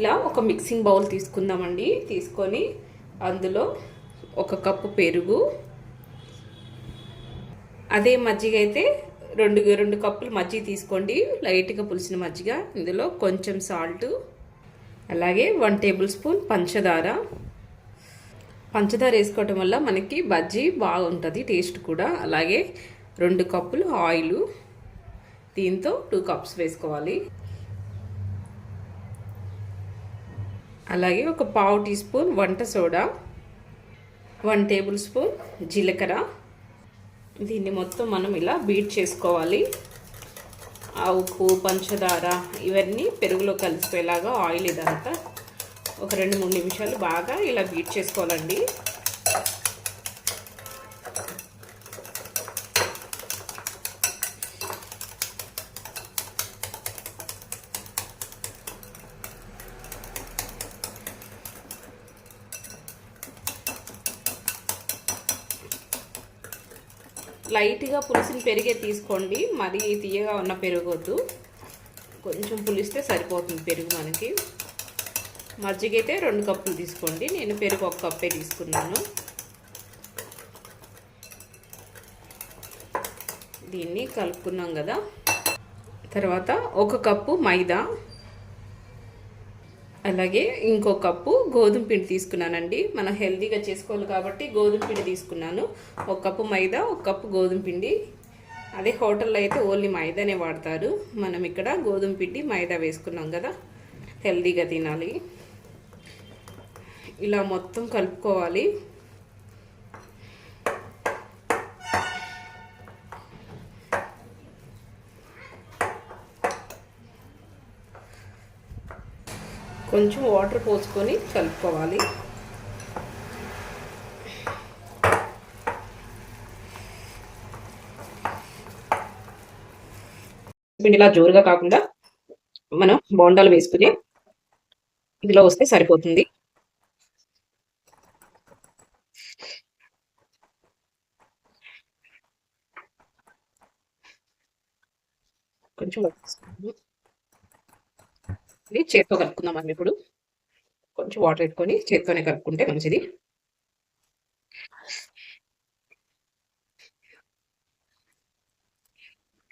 ఇలా ఒక mixing bowl తీసుకుందామండి. తీసుకొని అందులో ఒక కప్పు పెరుగు అదే మజ్జిగ అయితే రెండు రెండు కప్పులు మజ్జిగ తీసుకోండి. లైట్గా పులిసిన మజ్జిగ ఇందులో కొంచెం సాల్ట్ అలాగే వన్ టేబుల్ స్పూన్ పంచదార. పంచదార వేసుకోవటం వల్ల మనకి బజ్జీ బాగుంటుంది టేస్ట్ కూడా. అలాగే రెండు కప్పులు ఆయిల్ దీంతో టూ కప్స్ వేసుకోవాలి. అలాగే ఒక పావు టీ స్పూన్ వంట సోడా వన్ టేబుల్ స్పూన్ జీలకర్ర. దీన్ని మొత్తం మనం ఇలా బీట్ చేసుకోవాలి. ఆ ఉప్పు పంచదార ఇవన్నీ పెరుగులో కలిసిపోయేలాగా ఆయిల్ ఇదంతా ఒక రెండు మూడు నిమిషాలు బాగా ఇలా బీట్ చేసుకోవాలండి. లైట్గా పులిసిన పెరిగే తీసుకోండి. మరీ తీయగా ఉన్న పెరుగొద్దు. కొంచెం పులిస్తే సరిపోతుంది పెరుగు మనకి. మజ్జిగ అయితే రెండు కప్పులు తీసుకోండి. నేను పెరుగు ఒక కప్పే తీసుకున్నాను. దీన్ని కలుపుకున్నాం కదా. తర్వాత ఒక కప్పు మైదా. అలాగే ఇంకో కప్పు గోధుమ పిండి తీసుకున్నానండి. మనం హెల్తీగా చేసుకోవాలి కాబట్టి గోధుమ పిండి తీసుకున్నాను. ఒక కప్పు మైదా ఒక కప్పు గోధుమ పిండి. అదే హోటల్లో అయితే ఓన్లీ మైదానే వాడతారు. మనం ఇక్కడ గోధుమ పిండి మైదా వేసుకున్నాం కదా. హెల్తీగా తినాలి. ఇలా మొత్తం కలుపుకోవాలి. కొంచెం వాటర్ పోసుకొని కలుపుకోవాలి. పిండిలా జోరుగా కాకుండా మనం బోండాలు వేసుకుని ఇందులో వస్తే సరిపోతుంది. కొంచెం ఇది చేత్తో కలుపుకుందాం మనం ఇప్పుడు. కొంచెం వాటర్ పెట్టుకొని చేత్తోనే కలుపుకుంటే మంచిది.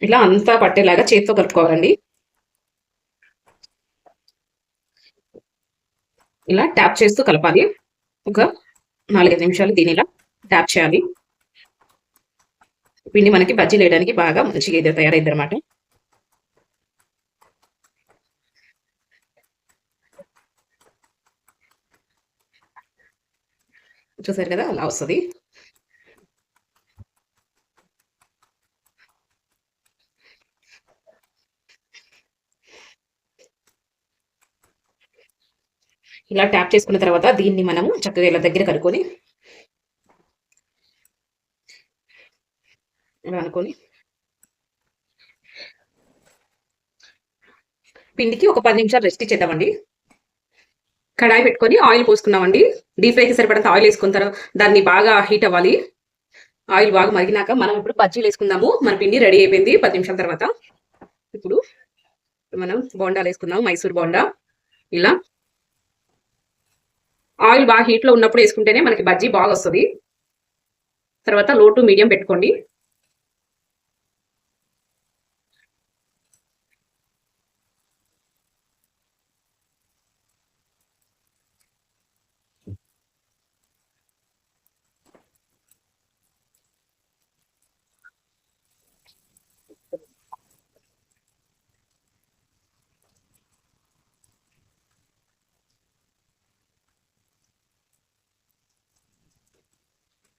ఇలా అంతా పట్టేలాగా చేత్తో కలుపుకోవాలండి. ఇలా ట్యాప్ చేస్తూ కలపాలి. ఒక నాలుగైదు నిమిషాలు దీని ఇలా ట్యాప్ చేయాలి. పిండి మనకి బజ్జీలు వేయడానికి బాగా మంచిగా ఇది తయారైంది అనమాట చూసారు కదా అలా వస్తుంది. ఇలా ట్యాప్ చేసుకున్న తర్వాత దీన్ని మనము చక్కగా ఇలా దగ్గర కనుక్కొని ఇలా అనుకొని పిండికి ఒక పది నిమిషాలు రెస్ట్ ఇచ్చేద్దామండి. కడాయి పెట్టుకొని ఆయిల్ పోసుకున్నామండి. డీప్ ఫ్రైకి సరిపడంత ఆయిల్ వేసుకున్న తర్వాత దాన్ని బాగా హీట్ అవ్వాలి. ఆయిల్ బాగా మరిగినాక మనం ఇప్పుడు బజ్జీలు వేసుకుందాము. మన పిండి రెడీ అయిపోయింది పది నిమిషాల తర్వాత. ఇప్పుడు మనం బోండాలు వేసుకుందాము మైసూర్ బోండా. ఇలా. ఆయిల్ బాగా హీట్లో ఉన్నప్పుడు వేసుకుంటేనే మనకి బజ్జీ బాగా వస్తుంది. తర్వాత లో టు మీడియం పెట్టుకోండి.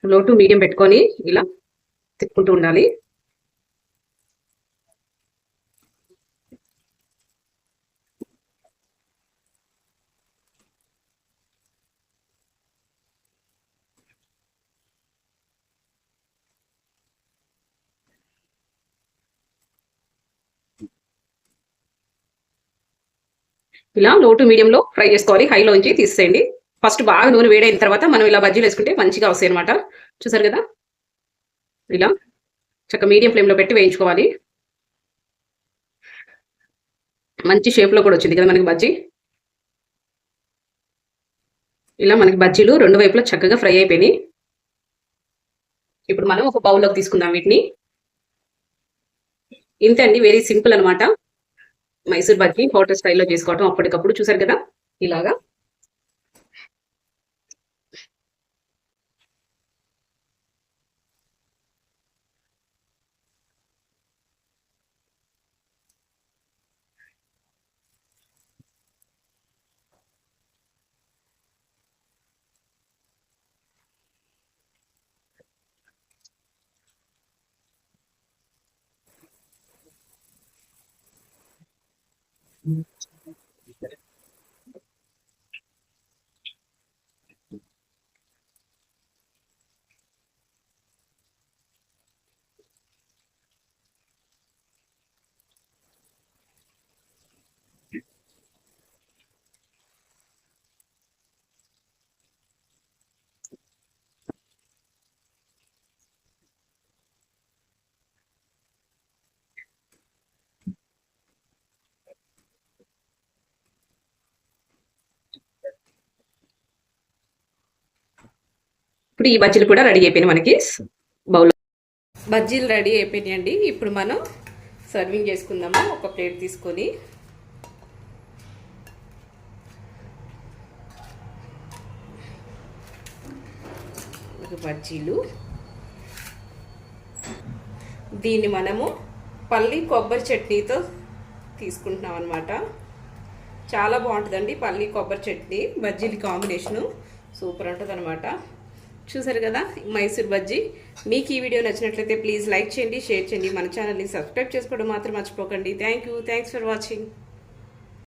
లో టు మీడియం పెట్టుకొని ఇలా తిప్పుకుంటూ ఉండాలి. ఇలా లో టు మీడియంలో ఫ్రై చేసుకోవాలి. హైలోంచి తీసేయండి. ఫస్ట్ బాగా నూనె వేడైన తర్వాత మనం ఇలా బజ్జీలు వేసుకుంటే మంచిగా వస్తాయి అనమాట చూసారు కదా? ఇలా చక్క మీడియం ఫ్లేమ్లో పెట్టి వేయించుకోవాలి. మంచి షేప్లో కూడా వచ్చింది కదా మనకి బజ్జీ? ఇలా మనకి బజ్జీలు రెండు వైపులా చక్కగా ఫ్రై అయిపోయినాయి. ఇప్పుడు మనం ఒక బౌల్లోకి తీసుకుందాం వీటిని. ఇంతే అండి వెరీ సింపుల్ అనమాట మైసూర్ బజ్జీ హోటల్ స్టైల్లో చేసుకోవటం అప్పటికప్పుడు చూసారు కదా? ఇలాగా. Mm-hmm. ఇప్పుడు ఈ బజ్జీలు కూడా రెడీ అయిపోయినాయి మనకి. బౌల్ బజ్జీలు రెడీ అయిపోయినాయి అండి ఇప్పుడు మనం సర్వింగ్ చేసుకుందాము. ఒక ప్లేట్ తీసుకొని. బజ్జీలు. దీన్ని మనము పల్లి కొబ్బరి చట్నీతో తీసుకుంటున్నాం అనమాట చాలా బాగుంటుందండి పల్లి కొబ్బరి చట్నీ బజ్జీలు కాంబినేషను. సూపర్ ఉంటుంది అనమాట చూసారు కదా మైసూర్ బజ్జీ. మీకు ఈ వీడియో నచ్చినట్లయితే ప్లీజ్ లైక్ చేయండి షేర్ చేయండి. మన ఛానల్ని సబ్స్క్రైబ్ చేసుకోవడం మాత్రం మర్చిపోకండి. Thank you thanks for watching